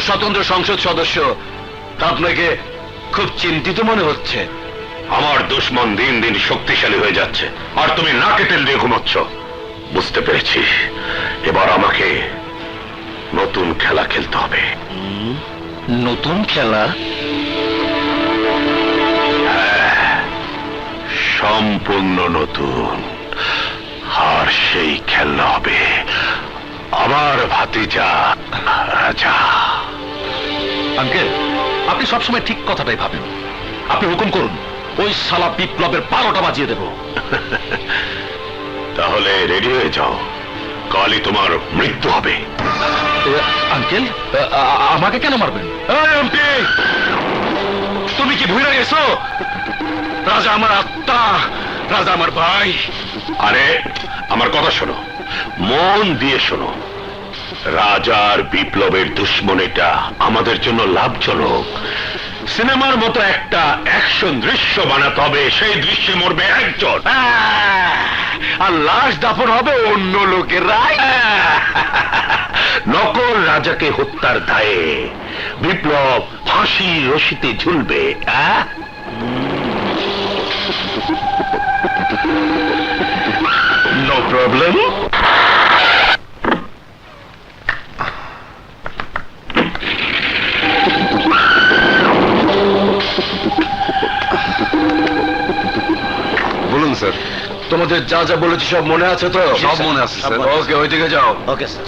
স্বতন্ত্র সংসদ সদস্য আপনাকে খুব চিন্তিত মনে হচ্ছে। আমার দুশ্মন দিন দিন শক্তিশালী হয়ে যাচ্ছে। আর তুমি নাকে তেল দিয়ে ঘুমাচ্ছ। বুঝতে পেরেছি। এবার আমাকে নতুন খেলা খেলতে হবে। নতুন খেলা? সম্পূর্ণ নতুন। আর সেই খেলা হবে আমার ভাতিজা রাজা। আঙ্কেল আপনি সবসময় ঠিক কথাটাই ভাবেন। আপনি হুকুম করুন ওই সালা বিপ্লবের বারোটা বাজিয়ে দেব। তাহলে রেডি হয়ে যাও। কালই তোমার মৃত্যু হবে। আঙ্কেল আমাকে কেন মারবেন? তুমি কি ভুলে গেছো? রাজা আমার আত্মা রাজা আমার ভাই। আরে আমার কথা শোনো। মন দিয়ে শোনো। রাজার বিপ্লবের দুশ্মনীটা আমাদের জন্য লাভজনক। সিনেমার মতো একটা অ্যাকশন দৃশ্য বানাতে হবে, সেই দৃশ্যে মরবে একজন। আর লাশ দাফন হবে অন্য লোকেরাই নকল রাজাকে হত্যার দায়ে বিপ্লব ফাঁসি রশিতে ঝুলবে? নো প্রবলেম তোমাদের যা যা বলেছি সব মনে আছে তো? সব মনে আছে, স্যার। ওকে ওইদিকে যাও। Okay sir.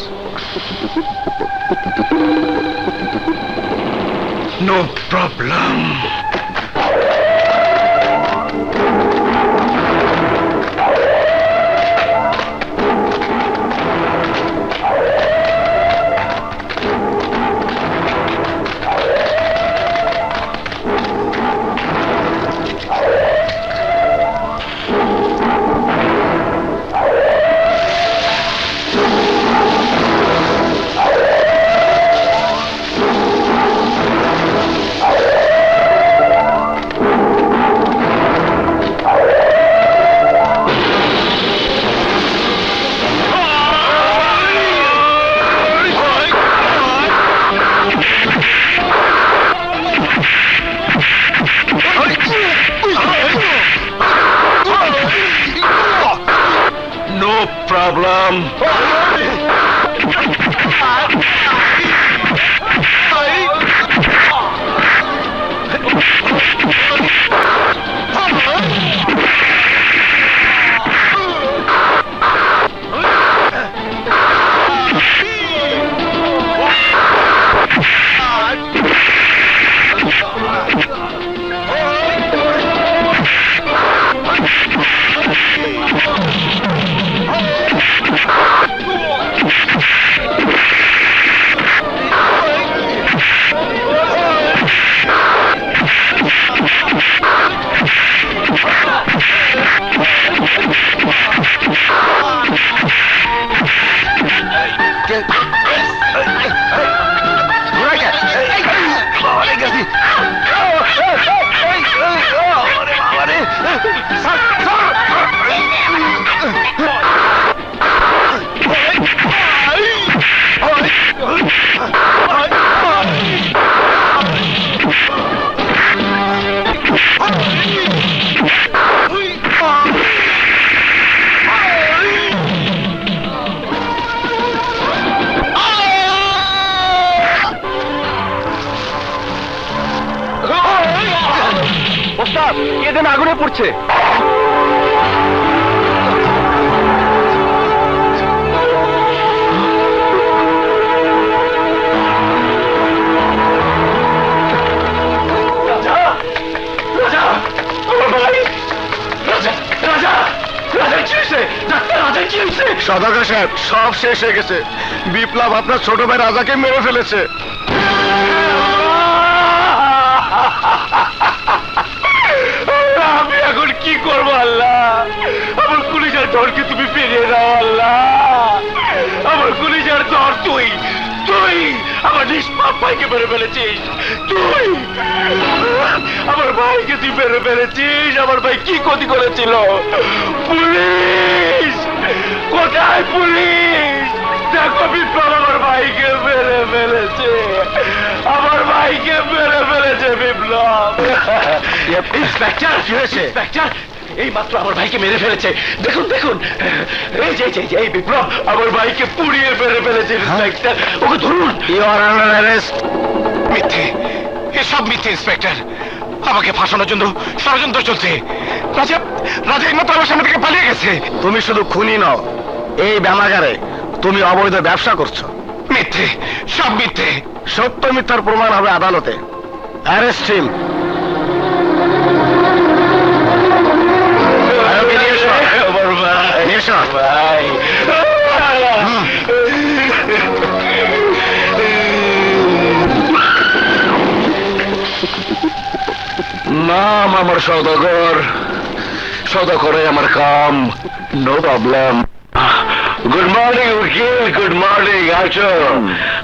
No problem no কি হয়েছে? সদাগর সাহেব, সব শেষ হয়ে গেছে। বিপ্লব আপনার ছোট ভাই রাজাকে মেরে ফেলেছে। দরকে তুমি ফিরিয়ে দাও আল্লাহ। আমার কুলিজার দর তুই। তুই আমার নিষ্পাপ ভাইকে মেরে ফেলেছিস। তুই আমার ভাইকে তুই মেরে ফেলেছিস। আমার ভাই কি ক্ষতি করেছিল? পুলিশ! কোথায় পুলিশ? দেখো বিপ্লব আমার ভাইকে মেরে ফেলেছে। আমার ভাইকে মেরে ফেলেছে বিপ্লব। ইন্সপেক্টর কি হয়েছে? ইন্সপেক্টর এই মাত্র আমার ভাইকে মেরে ফেলেছে। দেখুন দেখুন। এই যে এই যে, এই বিপ্লব আমার ভাইকে পুড়িয়ে মেরে ফেলেছে ইন্সপেক্টর। ওকে ধরুন। ইউ আর মিথ্যে। এসব মিথ্যে ইন্সপেক্টর। আমাকে ফাঁসানোর জন্য ষড়যন্ত্র চলছে। রাজা রাজা একমাত্র আমার সামনে থেকে পালিয়ে গেছে। তুমি শুধু খুনি নও এই ব্যানাগারে তুমি অবৈধ ব্যবসা করছ। মিথ্যে সব মিথ্যে। সত্য মিথ্যার প্রমাণ হবে আদালতে। অ্যারেস্ট হিম সৌদাগর সৌদাগরে আমার come no problem good morning উকিল গুড মর্নিং আছো?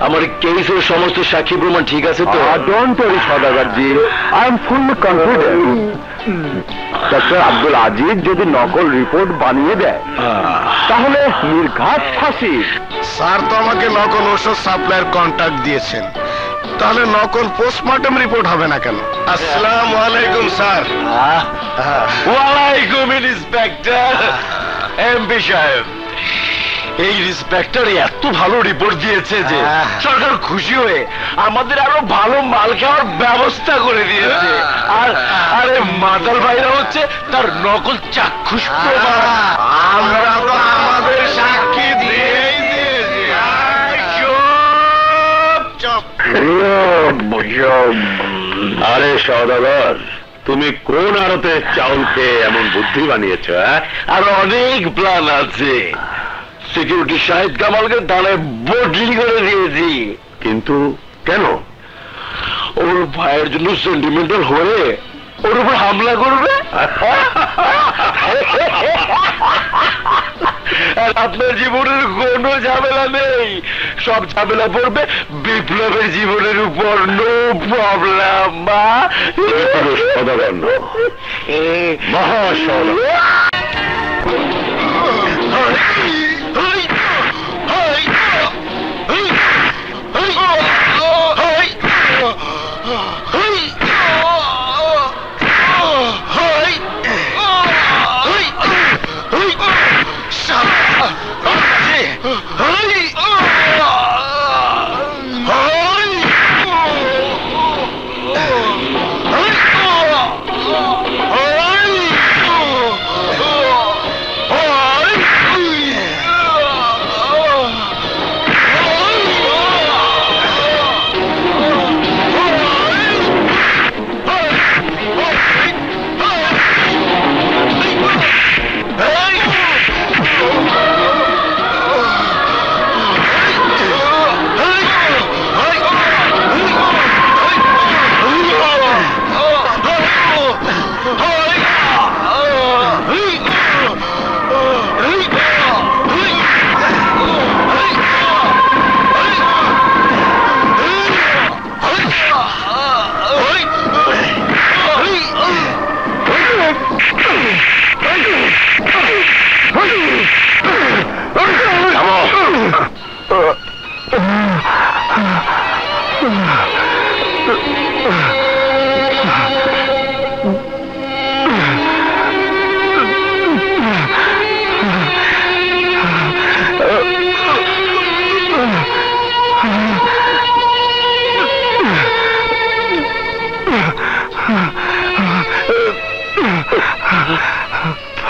আমার কেসের সমস্ত সাক্ষী প্রমাণ ঠিক আছে তো? Don't worry Saudagar ji. I am full confident doctor Abdul Aziz যদি নকল রিপোর্ট বানিয়ে দেয় তাহলে নির্ঘাত ফাঁসি। স্যার তো আমাকে নকল ওষুধ সাপ্লাইয়ের কন্ট্যাক্ট দিয়েছেন। তাহলে নকল পোস্টমর্টম রিপোর্ট হবে না কেন? আসসালামু আলাইকুম স্যার। ওয়ালাইকুম ইন্সপেক্টর। এমপি সাহেব এই ইন্সপেক্টর এত ভালো রিপোর্ট দিয়েছে যে। সরকার খুশি হয়ে আমাদের আরও ভালো মাল খাওয়ার ব্যবস্থা করে দিয়েছে। আর আরে মাতাল ভাইরা হচ্ছে তার নকল চাক্ষুষ প্রমাণ। আমরা আরে সদাগর তুমি কোন আড়তে চাউল খেয়ে এমন বুদ্ধি বানিয়েছ হ্যাঁ? আর অনেক প্ল্যান আছে। সিকিউরিটি শাহিদ কামালকে থানায় বদলি করে দিয়েছি। কিন্তু কেন? ওর ভাইয়ের জন্য সেন্টিমেন্টাল হয়ে ওর উপর হামলা করবে? আর আপনার জীবনের কোনো ঝামেলা নেই সব ঝামেলা পড়বে বিপ্লবের জীবনের উপর নো প্রবলেম মা পুরো সদাগর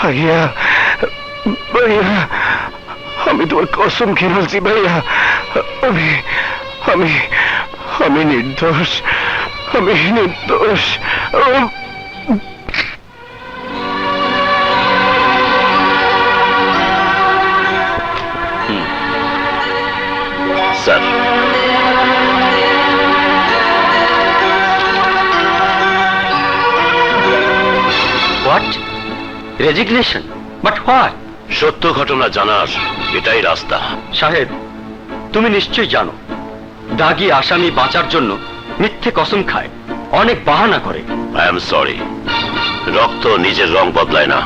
ভাইয়া ভাইয়া আমি তোমার কসম খেয়ে বলছি ভাইয়া। আমি আমি আমি নির্দোষ আমি নির্দোষ। Sir. What resignation but what সত্য ঘটনা জানার এটাই রাস্তা। সাহেব তুমি নিশ্চয়ই জানো দাগি আসামি বাঁচার জন্য মিথ্যে কসম খায় অনেক বাহানা করে। আই এম সরি রক্ত নিজের রং বদলায় না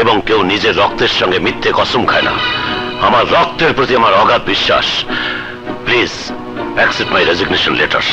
এবং কেউ নিজের রক্তের সঙ্গে মিথ্যে কসম খায় না। আমার রক্তের প্রতি আমার অগাধ বিশ্বাস। Please accept my resignation letter